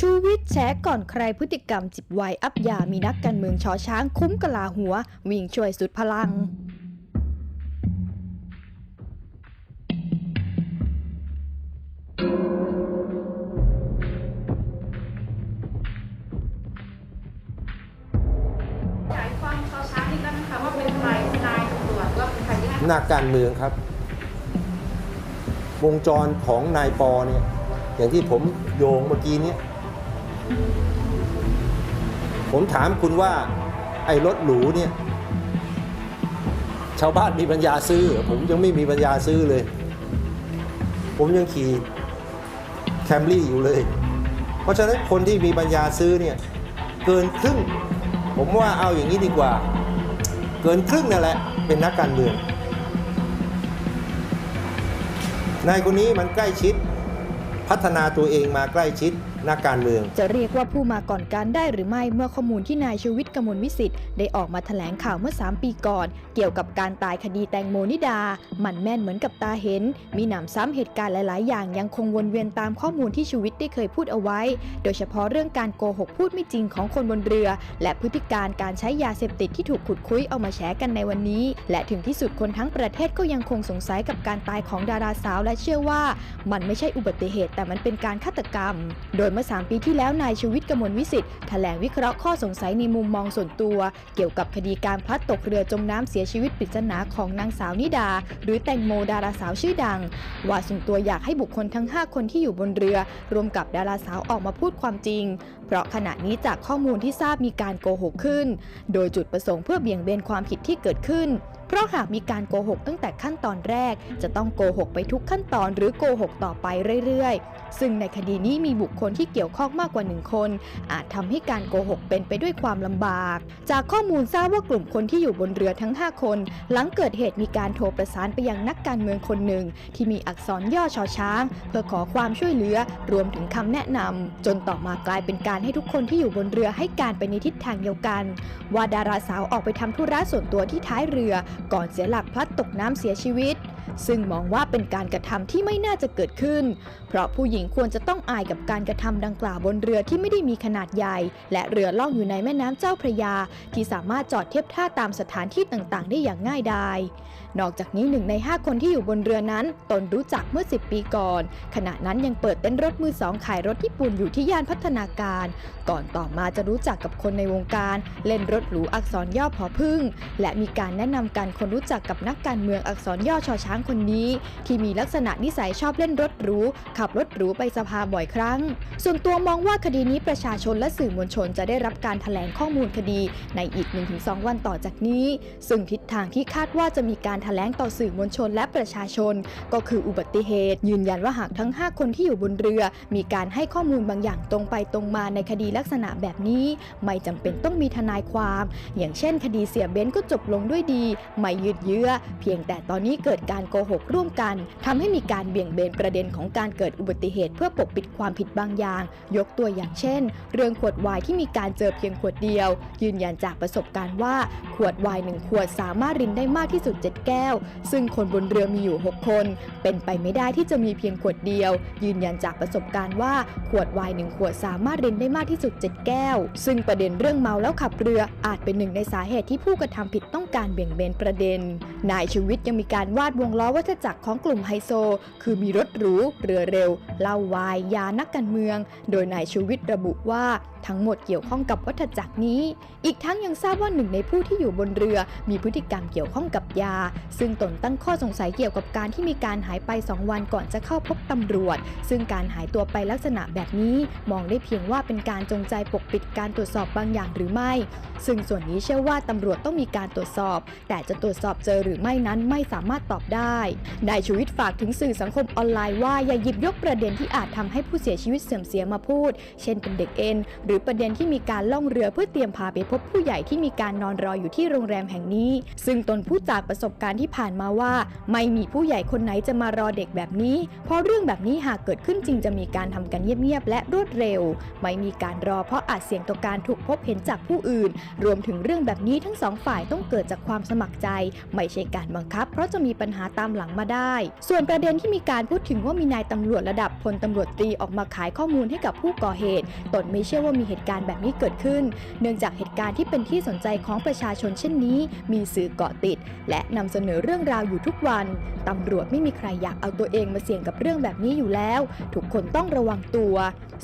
ชูวิทย์แฉก่อนใครพฤติกรรมจิบไวน์อัพยามีนักการเมืองชอช้างคุ้มกะลาหัว วิ่งช่วยสุดพลัง ขยายความชาวช้างนี่ก็นะคะว่าเป็นใครนายตำรวจว่าเป็นใครที่ให้นักการเมืองครับ วงจรของนายปอเนี่ยอย่างที่ผมโยงเมื่อกี้เนี่ย ผมถามคุณว่า ไอ้รถหรูเนี่ย ชาวบ้านมีปัญญาซื้อเหรอผมยังไม่มีปัญญาซื้อเลย ผมยังขี่แคมรี่อยู่เลย เพราะฉะนั้นคนที่มีปัญญาซื้อเนี่ยเกินครึ่ง ผมว่าเอาอย่างนี้ดีกว่า เกินครึ่งนั่นแหละ เป็นนักการเมืองนายคนนี้มันใกล้ชิด พัฒนาตัวเองมาใกล้ชิด นักการเมือง จะเรียกว่าผู้มาก่อนการได้หรือไม่เมื่อข้อมูลที่นายชูวิทย์กมลวิสิทธิ์ได้ออกมาแถลงข่าวเมื่อ 3 ปีก่อน เกี่ยวกับการตายคดีแตงโมนิดา มันแม่นเหมือนกับตาเห็น มีหนำซ้ำเหตุการณ์หลาย ๆ อย่าง ยังคงวนเวียนตามข้อมูลที่ชูวิทย์ได้เคยพูดเอาไว้ โดยเฉพาะเรื่องการโกหกพูดไม่จริงของคนบนเรือ และพฤติการการใช้ยาเสพติดที่ถูกขุดคุยเอามาแฉกันในวันนี้ และถึงที่สุดคนทั้งประเทศก็ยังคงสงสัยกับการตายของดาราสาวและเชื่อว่า มันไม่ใช่อุบัติเหตุแต่มันเป็นการฆาตกรรม โดยเมื่อ 3 ปีที่แล้วนายชูวิทย์กมลวิสิทธิ์แถลงวิเคราะห์ข้อสงสัยในมุมมองส่วนตัว เกี่ยวกับคดีการพลัดตกเรือจมน้ำเสียชีวิตปริศนาของนางสาวนิดา หรือแตงโมดาราสาวชื่อดัง ว่าส่วนตัวอยากให้บุคคลทั้ง 5 คนที่อยู่บนเรือ รวมกับดาราสาวออกมาพูดความจริง เพราะขณะนี้จากข้อมูลที่ทราบมีการโกหกขึ้น โดยจุดประสงค์เพื่อเบี่ยงเบนความผิดที่เกิดขึ้น เพราะหากมีการโกหกตั้งแต่ขั้นตอนแรก จะต้องโกหกไปทุกขั้นตอนหรือโกหกต่อไปเรื่อยๆ ซึ่งในคดีนี้มีบุคคลที่เกี่ยวข้องมากกว่าหนึ่งคน อาจทำให้การโกหกเป็นไปด้วยความลำบาก จากข้อมูลทราบว่ากลุ่มคนที่อยู่บนเรือทั้ง 5 คน หลังเกิดเหตุมีการโทรประสานไปยังนักการเมืองคนหนึ่ง ที่มีอักษรย่อชอช้าง เพื่อขอความช่วยเหลือรวมถึงคำแนะนำจนต่อมากลายเป็นการให้ทุกคนที่อยู่บนเรือให้การไปในทิศทางเดียวกัน ว่าดาราสาวออกไปทำธุระส่วนตัวที่ท้ายเรือก่อนเสียหลักพลัดตกน้ำเสียชีวิต ซึ่งมองว่าเป็นการกระทำที่ไม่น่าจะเกิดขึ้น เพราะผู้หญิงควรจะต้องอายกับการกระทำดังกล่าวบนเรือที่ไม่ได้มีขนาดใหญ่ และเรือล่องอยู่ในแม่น้ำเจ้าพระยา ที่สามารถจอดเทียบท่าตามสถานที่ต่างๆ ได้อย่างง่ายดาย นอกจากนี้หนึ่งใน 5 คนที่อยู่บนเรือนั้น ตนรู้จักเมื่อ 10 ปีก่อน ขณะนั้นยังเปิดเต้นรถมือสองขายรถญี่ปุ่นอยู่ที่ย่านพัฒนาการ ก่อนต่อมาจะรู้จักกับคนในวงการ เล่นรถหรูอักษรย่อพอพึ่ง และมีการแนะนำกันคนรู้จักกับนักการเมืองอักษรย่อชอช้างคนนี้ ที่มีลักษณะนิสัยชอบเล่นรถหรูขับรถหรูไปสภาบ่อยครั้ง ส่วนตัวมองว่าคดีนี้ประชาชนและสื่อมวลชนจะได้รับการถแถลงข้อมูลคดีในอีก 1-2 วันต่อจากนี้ ซึ่งทิศทางที่คาดว่าจะมีการถแถลงต่อสื่อมวลชนและประชาชน ก็คืออุบัติเหตุ ยืนยันว่าหากทั้ง 5 คนที่อยู่บนเรือ มีการให้ข้อมูลบางอย่างตรงไปตรงมาในคดีลักษณะแบบนี้ ไม่จำเป็นต้องมีทนายความ อย่างเช่น คดีเสียเบ้นก็จบลงด้วยดี ไม่ยืดเยื้อ เพียงแต่ตอนนี้เกิดการโกหกร่วมกันทำให้มีการเบี่ยงเบนประเด็นของการเกิดอุบัติเหตุ เพื่อปกปิดความผิดบางอย่าง ยกตัวอย่างเช่น เรื่องขวดไวน์ที่มีการเจอเพียงขวดเดียว ยืนยันจากประสบการณ์ว่า ขวดไวน์หนึ่งขวดสามารถรินได้มากที่สุด 7 แก้ว ซึ่งคนบนเรือมีอยู่ 6 คน เป็นไปไม่ได้ที่จะมีเพียงขวดเดียว ยืนยันจากประสบการณ์ว่าขวดไวน์หนึ่งขวดสามารถรินได้มากที่สุด 7 แก้ว ซึ่งประเด็นเรื่องเมาแล้วขับเรืออาจเป็นหนึ่งในสาเหตุที่ผู้กระทำผิดต้องการเบี่ยงเบนประเด็น นายชูวิทย์ยังมีการวาดวงงล้อวัฏจักรของกลุ่มไฮโซ คือมีรถหรู เรือเร็วเหล้าวาย ยานักการเมือง โดยนายชูวิทย์ระบุว่า ทั้งหมดเกี่ยวข้องกับวัฏจักรนี้ อีกทั้งยังทราบว่าหนึ่งในผู้ที่อยู่บนเรือ มีพฤติกรรมเกี่ยวข้องกับยา ซึ่งตนตั้งข้อสงสัยเกี่ยวกับการที่มีการหายไป 2 วันก่อนจะเข้าพบตำรวจ ซึ่งการหายตัวไปลักษณะแบบนี้มองได้เพียงว่าเป็นการจงใจปกปิดการตรวจสอบบางอย่างหรือไม่ ซึ่งส่วนนี้เชื่อว่าตำรวจต้องมีการตรวจสอบ แต่จะตรวจสอบเจอหรือไม่นั้นไม่สามารถตอบได้นายชูวิทย์ฝากถึงสื่อสังคมออนไลน์ว่าอย่าหยิบยกประเด็นที่อาจทำให้ผู้เสียชีวิตเสื่อมเสียมาพูด เช่นเป็นเด็กเอ็นหรือรือประเด็นที่มีการล่องเรือเพื่อเตรียมพาไปพบผู้ใหญ่ที่มีการนอนรออยู่ที่โรงแรมแห่งนี้ ซึ่งตนผู้จากประสบการณ์ที่ผ่านมาว่า ไม่มีผู้ใหญ่คนไหนจะมารอเด็กแบบนี้ เพราะเรื่องแบบนี้หากเกิดขึ้นจริงจะมีการทำกันเงียบๆและรวดเร็ว ไม่มีการรอเพราะอาจเสี่ยงต่อการถูกพบเห็นจากผู้อื่น รวมถึงเรื่องแบบนี้ทั้งสองฝ่ายต้องเกิดจากความสมัครใจ ไม่ใช่การบังคับ เพราะจะมีปัญหาตามหลังมาได้ ส่วนประเด็นที่มีการพูดถึงว่ามีนายตำรวจระดับพลตำรวจตรีออกมาขายข้อมูลให้กับผู้ก่อเหตุ ตนไม่เชื่อว่ามีเหตุการณ์แบบนี้เกิดขึ้น เนื่องจากเหตุการณ์ที่เป็นที่สนใจของประชาชนเช่นนี้ มีสื่อเกาะติด และนำเสนอเรื่องราวอยู่ทุกวันตำรวจไม่มีใครอยากเอาตัวเองมาเสี่ยงกับเรื่องแบบนี้อยู่แล้ว ทุกคนต้องระวังตัว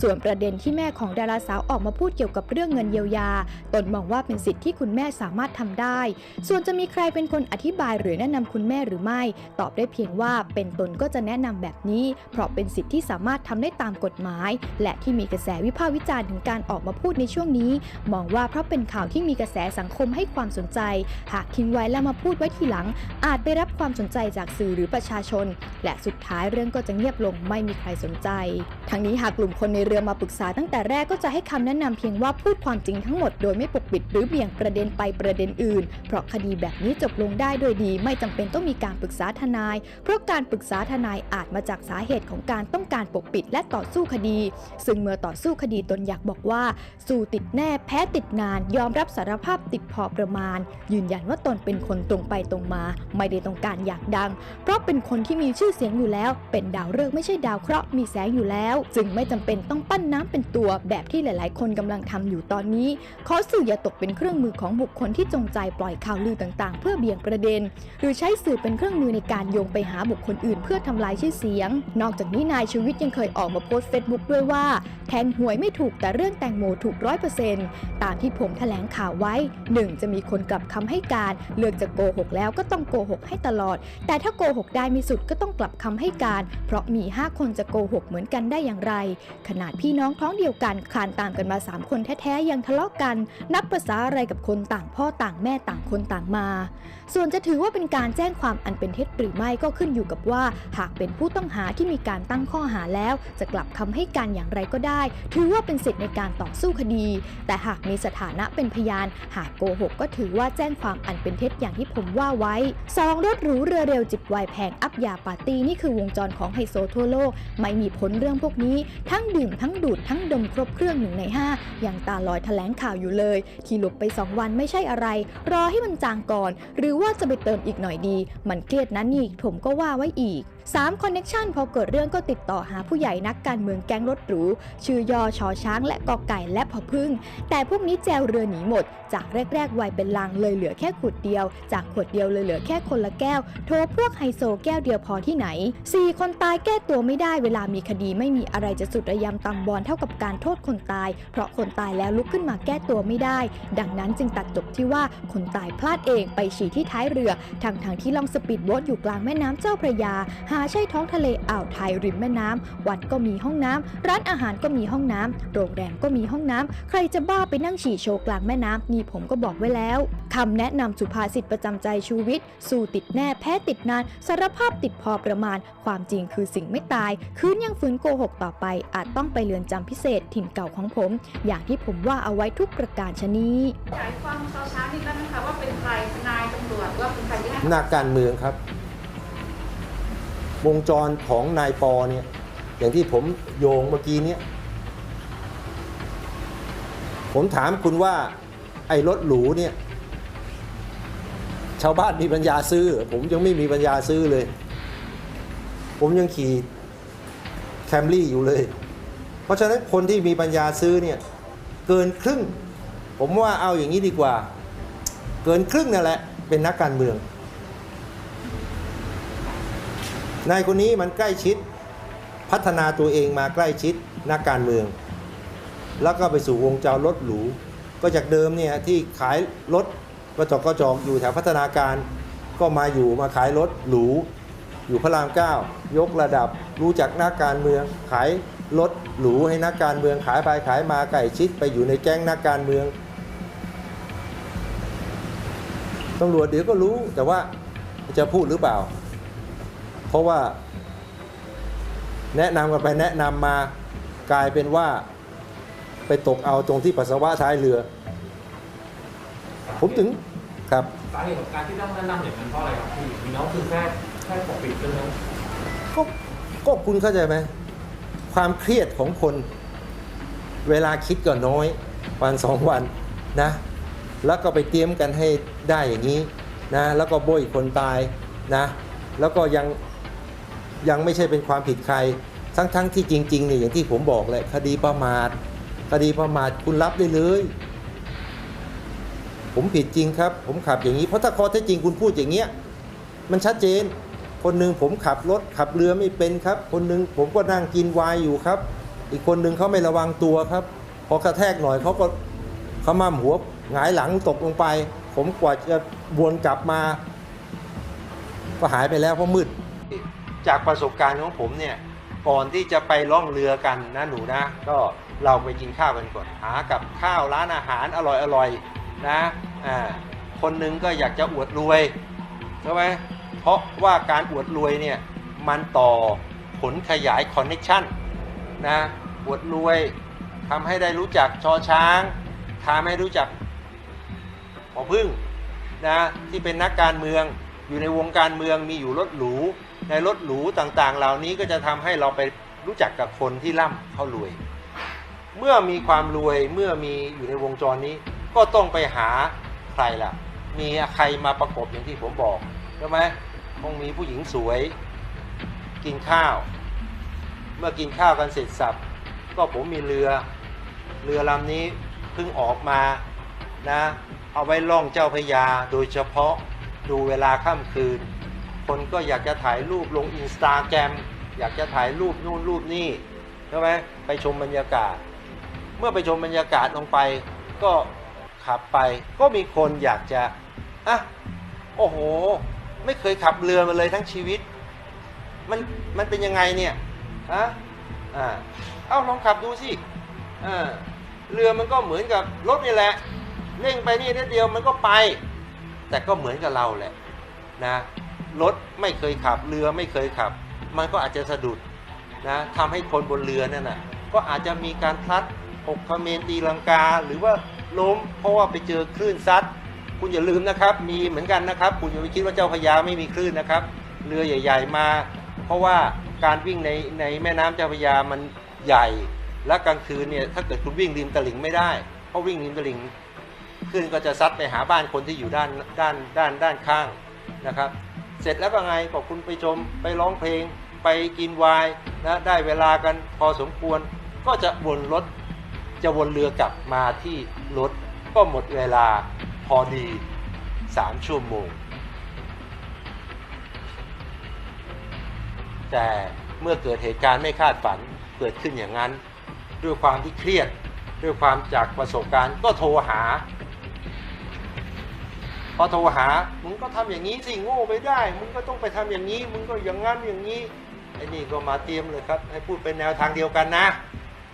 ส่วนประเด็นที่แม่ของดาราสาวออกมาพูดเกี่ยวกับเรื่องเงินเยียวยา ตนมองว่าเป็นสิทธิ์ที่คุณแม่สามารถทำได้ ส่วนจะมีใครเป็นคนอธิบายหรือแนะนำคุณแม่หรือไม่ ตอบได้เพียงว่าเป็นตนก็จะแนะนำแบบนี้ เพราะเป็นสิทธิ์ที่สามารถทำได้ตามกฎหมาย และที่มีกระแสวิพากษ์วิจารณ์ถึงการออกมาพูดในช่วงนี้ มองว่าเพราะเป็นข่าวที่มีกระแสสังคมให้ความสนใจ หากทิ้งไว้แล้วมาพูดไว้ทีหลัง อาจไปรับความสนใจจากสื่อหรือประชาชน และสุดท้ายเรื่องก็จะเงียบลงไม่มีใครสนใจ ทั้งนี้หากกลุ่มคนในเรือมาปรึกษาตั้งแต่แรกก็จะให้คำแนะนำเพียงว่าพูดความจริงทั้งหมดโดยไม่ปกปิดหรือเบี่ยงประเด็นไปประเด็นอื่น เพราะคดีแบบนี้จบลงได้โดยดี ไม่จำเป็นต้องมีการปรึกษาทนาย เพราะการปรึกษาทนายอาจมาจากสาเหตุของการต้องการปกปิดและต่อสู้คดี ซึ่งเมื่อต่อสู้คดีตนอยากบอกว่า สู้ติดแน่แพ้ติดนาน ยอมรับสารภาพติดพอประมาณ ยืนยันว่าตนเป็นคนตรงไปตรงมา ไม่ได้ต้องการอยากดัง เพราะเป็นคนที่มีชื่อเสียงอยู่แล้ว เป็นดาวฤกษ์ไม่ใช่ดาวเคราะห์มีแสงอยู่แล้วจึงไม่จำเป็นต้องปั้นน้ำเป็นตัวแบบที่หลายๆ คนกำลังทำอยู่ตอนนี้ขอสื่ออย่าตกเป็นเครื่องมือของบุคคลที่จงใจปล่อยข่าวลือต่างๆ เพื่อเบี่ยงประเด็น หรือใช้สื่อเป็นเครื่องมือในการโยงไปหาบุคคลอื่น เพื่อทำลายชื่อเสียง นอกจากนี้นายชีวิตยังเคยออกมาโพสต์เฟซบุ๊กด้วยว่าแทงหวยไม่ถูกแต่เรื่องแตงโมถูกร้อยเปอร์เซ็นต์ตามที่ผมแถลงข่าวไว้ 1. จะมีคนกลับคำให้การ เลือกจะโกหกแล้วก็ต้องโกหกให้ตลอด แต่ถ้าโกหกได้มีสุดก็ต้องกลับคำให้การ เพราะมี 5 คนจะโกหกเหมือนกันได้อย่างไร ขนาดพี่น้องท้องเดียวกันคานตามกันมา 3 คนแท้ๆยังทะเลาะกัน นับประษาอะไรกับคนต่างพ่อต่างแม่ต่างคนต่างมา ส่วนจะถือว่าเป็นการแจ้งความอันเป็นเท็จหรือไม่ก็ขึ้นอยู่กับว่า หากเป็นผู้ต้องหาที่มีการตั้งข้อหาแล้ว จะกลับคำให้การอย่างไรก็ได้ ถือว่าเป็นสิทธิ์ในการต่อสู้คดี แต่หากมีสถานะเป็นพยาน หากโกหกก็ถือว่าแจ้งความอันเป็นเท็จอย่างที่ผมว่าไว้ 2. รถหรูเรือเร็วจิบไวน์แพงอัพยาปาร์ตี้นี่คือวงจรของไฮโซทั่วโลก ไม่มีผลเรื่องพวกนี้ ทั้งดื่มทั้งดูดทั้งดมครบเครื่องหนึ่งในห้าอย่างตาลอยแถลงข่าวอยู่เลย ที่หลบไป 2 วันไม่ใช่อะไร รอให้มันจางก่อน หรือว่าจะไปเติมอีกหน่อยดี มันเครียดนั้นนี่ผมก็ว่าไว้อีก 3. คอนเน็ชันพอเกิดเรื่องก็ติดต่อหาผู้ใหญ่นักการเมืองแก๊งรถหรู ชื่อยอชอช้างและกอไก่และพอพึ่ง แต่พวกนี้แจวเรือหนีหมด จากแรก ๆ วัยเป็นลังเลยเหลือแค่ขวดเดียว จากขวดเดียวเลยเหลือแค่คนละแก้ว โทรพวกไฮโซแก้วเดียวพอที่ไหน 4. คนตายแก้ตัวไม่ได้เวลามีคดีไม่มีอะไรจะสุดระยำตำบอลเท่ากับการโทษคนตาย เพราะคนตายแล้วลุกขึ้นมาแก้ตัวไม่ได้ ดังนั้นจึงตัดจบที่ว่าคนตายพลาดเองไปฉี่ที่ท้ายเรือทั้งทางๆที่ล่องสปีดโบ๊ทอยู่กลางแม่น้ำเจ้าพระยาหาใช่ท้องทะเลอ่าวไทยริมแม่น้ำวัดก็มีห้องน้ำร้านอาหารก็มีห้องน้ำโรงแรมก็มีห้องน้ำใครจะบ้าไปนั่งฉี่โชว์กลางแม่น้ำนี่ผมก็บอกไว้แล้วคำแนะนำสุภาษิตประจำใจชูวิทย์สู้ติดแน่แพ้ติดนานสารภาพติดพอประมาณ ความจริงคือสิ่งไม่ตาย คืนยังฝืนโกหกต่อไป อาจต้องไปเรือนจำพิเศษถิ่นเก่าของผม อย่างที่ผมว่าเอาไว้ทุกประการชนี้ขยายความช้าๆนิดนึงนะคะว่าเป็นใครทนายตำรวจว่าเป็นใครที่ให้นักการเมืองครับ วงจรของนายปอเนี่ย อย่างที่ผมโยงเมื่อกี้เนี่ย ผมถามคุณว่า ไอ้รถหรูเนี่ย ชาวบ้านมีปัญญาซื้อ ผมยังไม่มีปัญญาซื้อเลย ผมยังขี่แคมรี่อยู่เลย เพราะฉะนั้นคนที่มีปัญญาซื้อเนี่ย เกินครึ่ง ผมว่าเอาอย่างนี้ดีกว่า เกินครึ่งนั่นแหละเป็นนักการเมือง นายคนนี้มันใกล้ชิดพัฒนาตัวเองมาใกล้ชิดนักการเมือง แล้วก็ไปสู่วงจรรถหรูก็จากเดิมเนี่ยที่ขายรถกระจกกระจอกอยู่แถวพัฒนาการ ก็มาอยู่มาขายรถหรูอยู่พระรามเก้ายกระดับรู้จักนักการเมือง ขายรถหรูให้นักการเมืองขายไปขายมาไก่ชิดไปอยู่ในแก๊งนักการเมืองตำรวจเดี๋ยวก็รู้แต่ว่าจะพูดหรือเปล่า เพราะว่า แนะนำกันไปแนะนำมากลายเป็นว่า ไปตกเอาตรงที่ปัสสาวะท้ายเรือ ผมถึงครับสาเหตุของการที่นั่งนั่งอย่างนั้นเพราะอะไรครับพี่มีน้องคือแค่แค่ปกปิดใช่ไหมก็ก็คุณเข้าใจไหมความเครียดของคน เวลาคิดก็น้อย วันสองวันนะ แล้วก็ไปเตรียมกันให้ได้อย่างนี้นะ แล้วก็โบยคนตายนะ แล้วก็ยัง ยังไม่ใช่เป็นความผิดใคร ทั้งทั้งที่จริงๆเนี่ยอย่างที่ผมบอกแหละคดีประมาทคดีประมาทคุณรับได้เลย ผมผิดจริงครับ ผมขับอย่างนี้เพราะถ้าข้อเท็จจริงคุณพูดอย่างเงี้ยมันชัดเจน คนหนึ่งผมขับรถขับเรือไม่เป็นครับ คนหนึ่งผมก็นั่งกินวน์อยู่ครับ อีกคนหนึ่งเขาไม่ระวังตัวครับ พอกระแทกหน่อยเขาก็ขม้ำหัวหงายหลังตกลงไป ผมกว่าจะวนกลับมา ก็หายไปแล้วเพราะมืด จากประสบการณ์ของผมเนี่ยก่อนที่จะไปล่องเรือกันนะหนูนะ ก็เราไปกินข้าวกันก่อนหากับข้าวร้านอาหารอร่อยๆนะอ่าคนหนึ่งก็อยากจะอวดรวยใช่ไหมเพราะว่าการอวดรวยเนี่ยมันต่อผลขยายคอนเน็ชันนะอวดรวยทำให้ได้รู้จักชอช้างทำให้รู้จักหมอพึ่งนะที่เป็นนักการเมืองอยู่ในวงการเมืองมีอยู่รถหรู ในรถหรูต่างๆ เหล่านี้ก็จะทำให้เราไปรู้จักกับคนที่ร่ำเขารวย เมื่อมีความรวยเมื่อมีอยู่ในวงจรนี้ ก็ต้องไปหาใครล่ะ มีใครมาประกบอย่างที่ผมบอกใช่ไหมต้องมีผู้หญิงสวย กินข้าว เมื่อกินข้าวกันเสร็จสับ ก็ผมมีเรือเรือลำนี้เพิ่งออกมานะ เอาไว้ล่องเจ้าพยาโดยเฉพาะดูเวลาค่ำคืน คนก็อยากจะถ่ายรูปลงอินสตาแกรมอยากจะถ่ายรูปนู่นรูปนี่ใช่ไหมไปชมบรรยากาศ เมื่อไปชมบรรยากาศลงไป ก็ขับไป ก็มีคนอยากจะอะโอ้โห ไม่เคยขับเรือมาเลยทั้งชีวิต มันมันเป็นยังไงเนี่ยฮะอ่าเอ้าลองขับดูสิอ่าเรือมันก็เหมือนกับรถนี่แหละเร่งไปนี่นิดเดียวมันก็ไป แต่ก็เหมือนกับเราแหละนะ รถไม่เคยขับเรือไม่เคยขับ มันก็อาจจะสะดุดนะทำให้คนบนเรือนั่นนะก็อาจจะมีการพลัดหกคเมนตีลังกา หรือว่าล้มเพราะว่าไปเจอคลื่นซัดคุณอย่าลืมนะครับ มีเหมือนกันนะครับ คุณอย่าไปคิดว่าเจ้าพระยาไม่มีคลื่นนะครับ เรือใหญ่ ๆ มา เพราะว่าการวิ่งในในแม่น้ำเจ้าพระยามันใหญ่ และกลางคืนเนี่ยถ้าเกิดคุณวิ่งริมตลิ่งไม่ได้ เพราะวิ่งริมตลิ่งคลื่นก็จะซัดไปหาบ้านคนที่อยู่ด้านด้านด้านด้านข้างนะครับ เสร็จแล้วก็ไงก็คุณไปชมไปร้องเพลง ไปกินไวน์นะได้เวลากันพอสมควร ก็จะวนรถจะวนเรือกลับมาที่รถ ก็หมดเวลาพอดี 3 ชั่วโมง แต่เมื่อเกิดเหตุการณ์ไม่คาดฝันเกิดขึ้นอย่างนั้น ด้วยความที่เครียด ด้วยความจากประสบการณ์ก็โทรหา อโทรหา มึงก็ทำอย่างนี้สิโง่ไม่ได้ มึงก็ต้องไปทำอย่างนี้ มึงก็อย่างนั้นอย่างนี้ไอ้นี่ก็มาเตรียมเลยครับ ให้พูดเป็นแนวทางเดียวกันนะ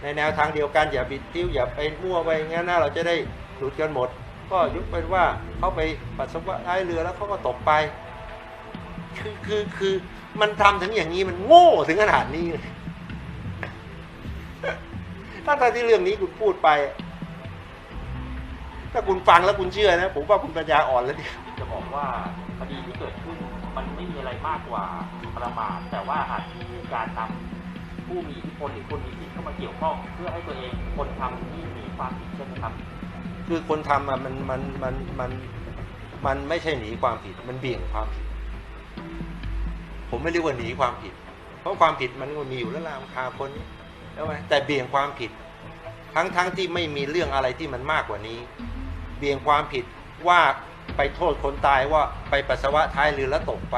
ในแนวทางเดียวกันอย่าบิดติ้วอย่าไปมั่วไปอย่างนั้นนะเราจะได้หลุดกันหมด ก็ยกเป็นว่าเขาไปปัสสาวะท้ายเรือแล้วเขาก็ตกไป คือคือคือมันทำถึงอย่างนี้มันโง่ถึงขนาดนี้เลยตั้งแต่ที่เรื่องนี้คุณพูดไป ถ้าคุณฟังแล้วคุณเชื่อนะ ผมว่าคุณปัญญาอ่อนแล้วเนี่ยจะบอกว่าคดีที่เกิดขึ้นมันไม่มีอะไรมากกว่าประมาทแต่ว่าอาจมีการนำผู้มีอิทธิพลหรือคนมีสิทธิ์เข้ามาเกี่ยวข้อง เพื่อให้ตัวเองคนทำที่หนีความผิดใช่ไหมครับ คือคนทำอะมันมันมันมันมันไม่ใช่หนีความผิด มันเบี่ยงความผิด ผมไม่เรียกว่าหนีความผิด เพราะความผิดมันก็มีอยู่แล้วล่ะมันคาคนนี้ใช่ไหมแต่เบี่ยงความผิด ทั้งทั้งที่ไม่มีเรื่องอะไรที่มันมากกว่านี้ เบี่ยงความผิดว่าไปโทษคนตายว่าไปปัสสาวะท้ายเรือแล้วตกไป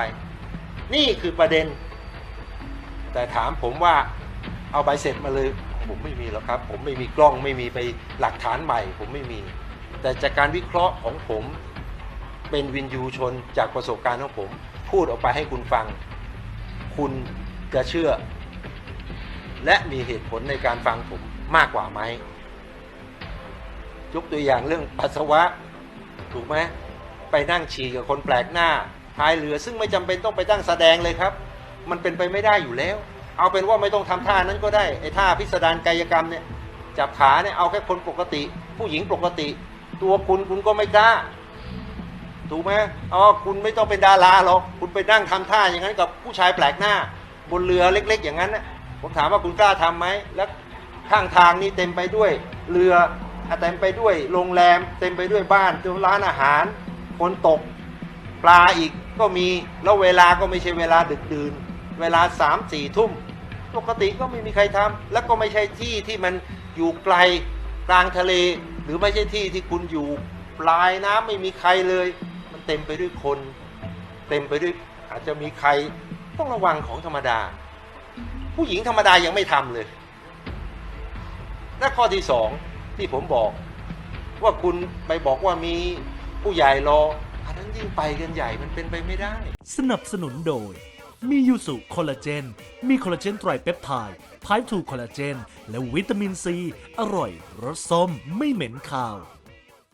นี่คือประเด็น แต่ถามผมว่าเอาใบเสร็จมาเลยผมไม่มีหรอกครับ ผมไม่มีกล้องไม่มีไปหลักฐานใหม่ ผมไม่มี แต่จากการวิเคราะห์ของผมเป็นวินยูชนจากประสบการณ์ของผม พูดออกไปให้คุณฟัง คุณจะเชื่อ และมีเหตุผลในการฟังผมมากกว่าไหม ยกตัวอย่างเรื่องปัสสาวะ ถูกไหมไปนั่งฉี่กับคนแปลกหน้าท้ายเรือซึ่งไม่จำเป็นต้องไปตั้งแสดงเลยครับ มันเป็นไปไม่ได้อยู่แล้ว เอาเป็นว่าไม่ต้องทำท่านั้นก็ได้ไอ้ท่าพิสดารกายกรรมเนี่ยจับขาเนี่ยเอาแค่คนปกติ ผู้หญิงปกติ ตัวคุณคุณก็ไม่กล้าถูกไหมอ๋อคุณไม่ต้องเป็นดาราหรอกคุณไปนั่งทำท่าอย่างนั้นกับผู้ชายแปลกหน้า บนเรือเล็ก ๆ อย่างนั้นนะผมถามว่าคุณกล้าทำไหมแล้วข้างทางนี่เต็มไปด้วยเรือ เต็มไปด้วยโรงแรม เต็มไปด้วยบ้านร้านอาหารคนตกปลาอีกก็มีแล้วเวลาก็ไม่ใช่เวลาดึกดื่น เวลาสามสี่ทุ่ม ปกติก็ไม่มีใครทำแล้วก็ไม่ใช่ที่ที่มันอยู่ไกลกลางทะเล หรือไม่ใช่ที่ที่คุณอยู่ปลายน้ำไม่มีใครเลย มันเต็มไปด้วยคน เต็มไปด้วยอาจจะมีใครต้องระวังของธรรมดา ผู้หญิงธรรมดายังไม่ทำเลย และข้อที่สอง ที่ผมบอก ว่าคุณไปบอกว่ามีผู้ใหญ่รออันนั้นยิ่งไปกันใหญ่มันเป็นไปไม่ได้ สนับสนุนโดย มียูสุคอลลาเจน มีคอลลาเจนไตรเปปไทด์ไพทูคอลลาเจน และวิตามินซี อร่อยรสส้มไม่เหม็นคาว